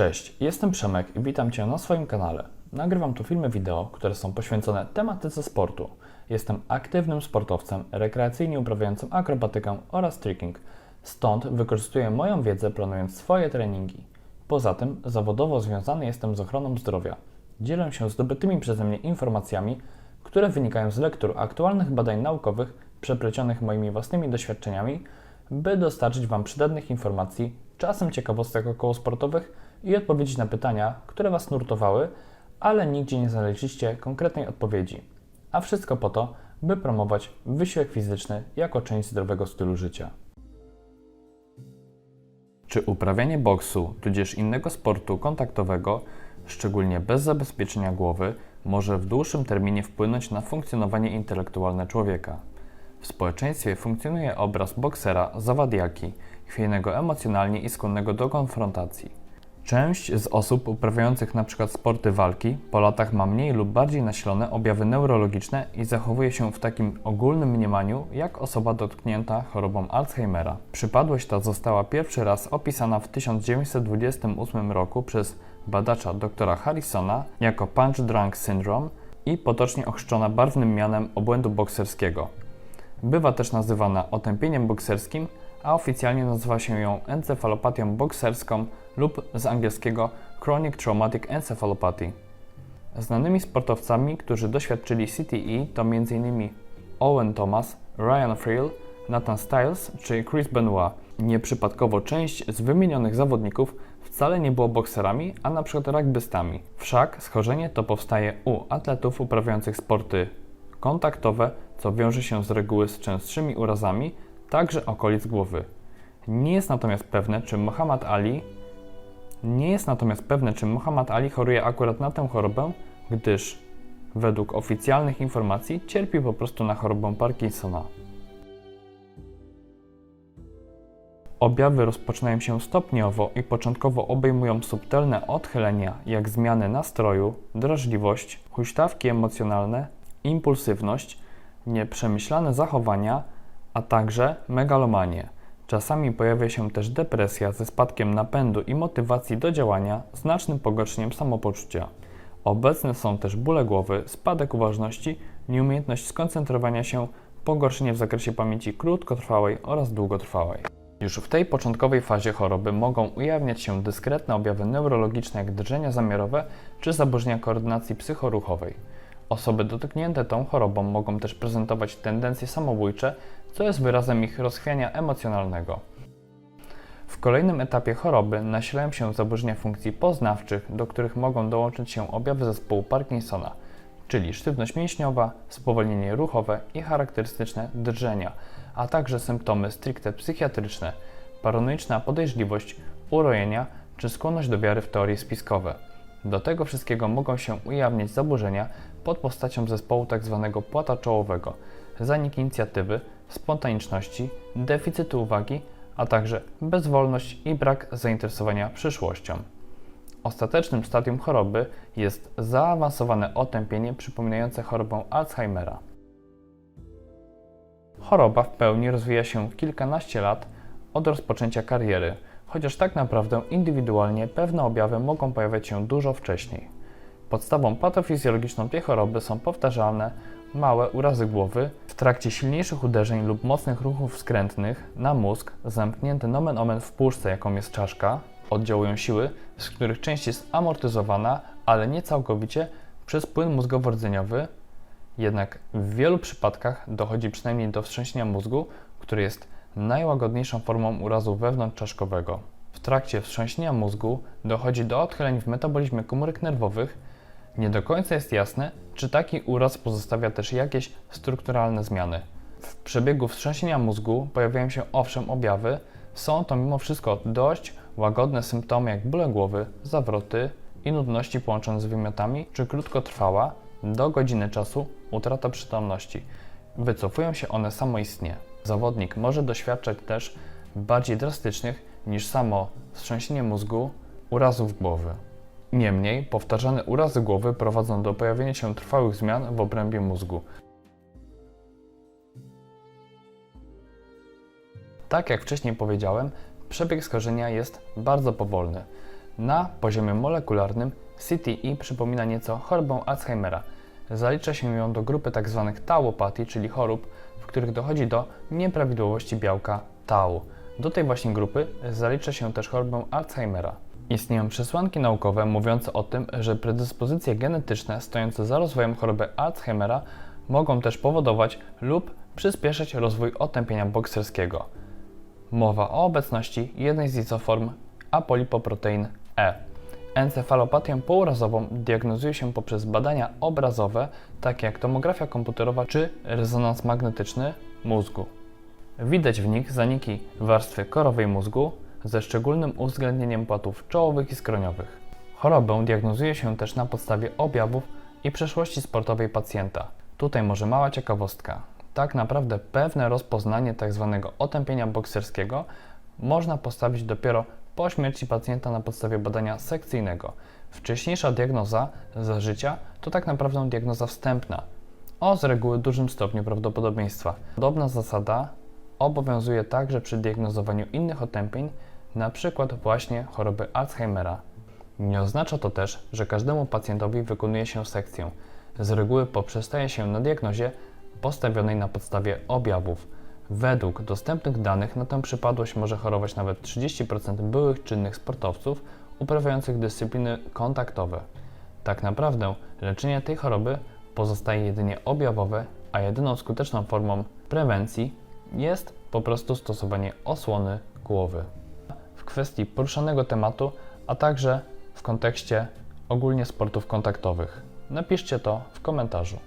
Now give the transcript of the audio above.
Cześć, jestem Przemek i witam Cię na swoim kanale. Nagrywam tu filmy wideo, które są poświęcone tematyce sportu. Jestem aktywnym sportowcem, rekreacyjnie uprawiającym akrobatykę oraz tricking. Stąd wykorzystuję moją wiedzę planując swoje treningi. Poza tym zawodowo związany jestem z ochroną zdrowia. Dzielę się zdobytymi przeze mnie informacjami, które wynikają z lektur aktualnych badań naukowych przeplecionych moimi własnymi doświadczeniami, by dostarczyć Wam przydatnych informacji, czasem ciekawostek okołosportowych i odpowiedzieć na pytania, które Was nurtowały, ale nigdzie nie znaleźliście konkretnej odpowiedzi. A wszystko po to, by promować wysiłek fizyczny jako część zdrowego stylu życia. Czy uprawianie boksu, tudzież innego sportu kontaktowego, szczególnie bez zabezpieczenia głowy, może w dłuższym terminie wpłynąć na funkcjonowanie intelektualne człowieka? W społeczeństwie funkcjonuje obraz boksera zawadiaki, chwiejnego emocjonalnie i skłonnego do konfrontacji. Część z osób uprawiających np. sporty walki po latach ma mniej lub bardziej nasilone objawy neurologiczne i zachowuje się w takim ogólnym mniemaniu jak osoba dotknięta chorobą Alzheimera. Przypadłość ta została pierwszy raz opisana w 1928 roku przez badacza dr Harrisona jako punch drunk syndrome i potocznie ochrzczona barwnym mianem obłędu bokserskiego. Bywa też nazywana otępieniem bokserskim, a oficjalnie nazywa się ją encefalopatią bokserską lub z angielskiego Chronic Traumatic Encephalopathy. Znanymi sportowcami, którzy doświadczyli CTE to m.in. Owen Thomas, Ryan Friel, Nathan Styles czy Chris Benoit. Nieprzypadkowo część z wymienionych zawodników wcale nie było bokserami, a na przykład rugbystami. Wszak schorzenie to powstaje u atletów uprawiających sporty kontaktowe, co wiąże się z reguły z częstszymi urazami, także okolic głowy. Nie jest natomiast pewne, czy Muhammad Ali nie jest natomiast pewne, czy Muhammad Ali choruje akurat na tę chorobę, gdyż według oficjalnych informacji cierpi po prostu na chorobę Parkinsona. Objawy rozpoczynają się stopniowo i początkowo obejmują subtelne odchylenia, jak zmiany nastroju, drażliwość, huśtawki emocjonalne, impulsywność, nieprzemyślane zachowania, a także megalomanię. Czasami pojawia się też depresja ze spadkiem napędu i motywacji do działania, znacznym pogorszeniem samopoczucia. Obecne są też bóle głowy, spadek uważności, nieumiejętność skoncentrowania się, pogorszenie w zakresie pamięci krótkotrwałej oraz długotrwałej. Już w tej początkowej fazie choroby mogą ujawniać się dyskretne objawy neurologiczne jak drżenia zamiarowe czy zaburzenia koordynacji psychoruchowej. Osoby dotknięte tą chorobą mogą też prezentować tendencje samobójcze, co jest wyrazem ich rozchwiania emocjonalnego. W kolejnym etapie choroby nasilają się zaburzenia funkcji poznawczych, do których mogą dołączyć się objawy zespołu Parkinsona, czyli sztywność mięśniowa, spowolnienie ruchowe i charakterystyczne drżenia, a także symptomy stricte psychiatryczne, paranoiczna podejrzliwość, urojenia czy skłonność do wiary w teorie spiskowe. Do tego wszystkiego mogą się ujawnić zaburzenia pod postacią zespołu tzw. płata czołowego, zanik inicjatywy, spontaniczności, deficytu uwagi, a także bezwolność i brak zainteresowania przyszłością. Ostatecznym stadium choroby jest zaawansowane otępienie przypominające chorobę Alzheimera. Choroba w pełni rozwija się kilkanaście lat od rozpoczęcia kariery, chociaż tak naprawdę indywidualnie pewne objawy mogą pojawiać się dużo wcześniej. Podstawą patofizjologiczną tej choroby są powtarzalne, małe urazy głowy w trakcie silniejszych uderzeń lub mocnych ruchów skrętnych na mózg, zamknięty nomen omen w puszce, jaką jest czaszka, oddziałują siły, z których część jest amortyzowana, ale nie całkowicie przez płyn mózgowo-rdzeniowy, jednak w wielu przypadkach dochodzi przynajmniej do wstrząsienia mózgu, który jest najłagodniejszą formą urazu wewnątrzczaszkowego. W trakcie wstrząsienia mózgu dochodzi do odchyleń w metabolizmie komórek nerwowych. Nie do końca jest jasne, czy taki uraz pozostawia też jakieś strukturalne zmiany. W przebiegu wstrząsienia mózgu pojawiają się owszem objawy, są to mimo wszystko dość łagodne symptomy jak bóle głowy, zawroty i nudności połączone z wymiotami, czy krótkotrwała, do godziny czasu utrata przytomności. Wycofują się one samoistnie. Zawodnik może doświadczać też bardziej drastycznych niż samo wstrząsienie mózgu urazów głowy. Niemniej powtarzane urazy głowy prowadzą do pojawienia się trwałych zmian w obrębie mózgu. Tak jak wcześniej powiedziałem, przebieg skażenia jest bardzo powolny. Na poziomie molekularnym CTE przypomina nieco chorobę Alzheimera. Zalicza się ją do grupy tzw. tauopatii, czyli chorób, w których dochodzi do nieprawidłowości białka tau. Do tej właśnie grupy zalicza się też chorobę Alzheimera. Istnieją przesłanki naukowe mówiące o tym, że predyspozycje genetyczne stojące za rozwojem choroby Alzheimera mogą też powodować lub przyspieszać rozwój otępienia bokserskiego. Mowa o obecności jednej z izoform apolipoprotein E. Encefalopatię półrazową diagnozuje się poprzez badania obrazowe, takie jak tomografia komputerowa czy rezonans magnetyczny mózgu. Widać w nich zaniki warstwy korowej mózgu ze szczególnym uwzględnieniem płatów czołowych i skroniowych. Chorobę diagnozuje się też na podstawie objawów i przeszłości sportowej pacjenta. Tutaj może mała ciekawostka. Tak naprawdę pewne rozpoznanie tzw. otępienia bokserskiego można postawić dopiero po śmierci pacjenta na podstawie badania sekcyjnego. Wcześniejsza diagnoza za życia to tak naprawdę diagnoza wstępna, o z reguły dużym stopniu prawdopodobieństwa. Podobna zasada obowiązuje także przy diagnozowaniu innych otępień, np. właśnie choroby Alzheimera. Nie oznacza to też, że każdemu pacjentowi wykonuje się sekcję. Z reguły poprzestaje się na diagnozie postawionej na podstawie objawów. Według dostępnych danych na tę przypadłość może chorować nawet 30% byłych czynnych sportowców uprawiających dyscypliny kontaktowe. Tak naprawdę leczenie tej choroby pozostaje jedynie objawowe, a jedyną skuteczną formą prewencji jest po prostu stosowanie osłony głowy. Kwestii poruszanego tematu, a także w kontekście ogólnie sportów kontaktowych. Napiszcie to w komentarzu.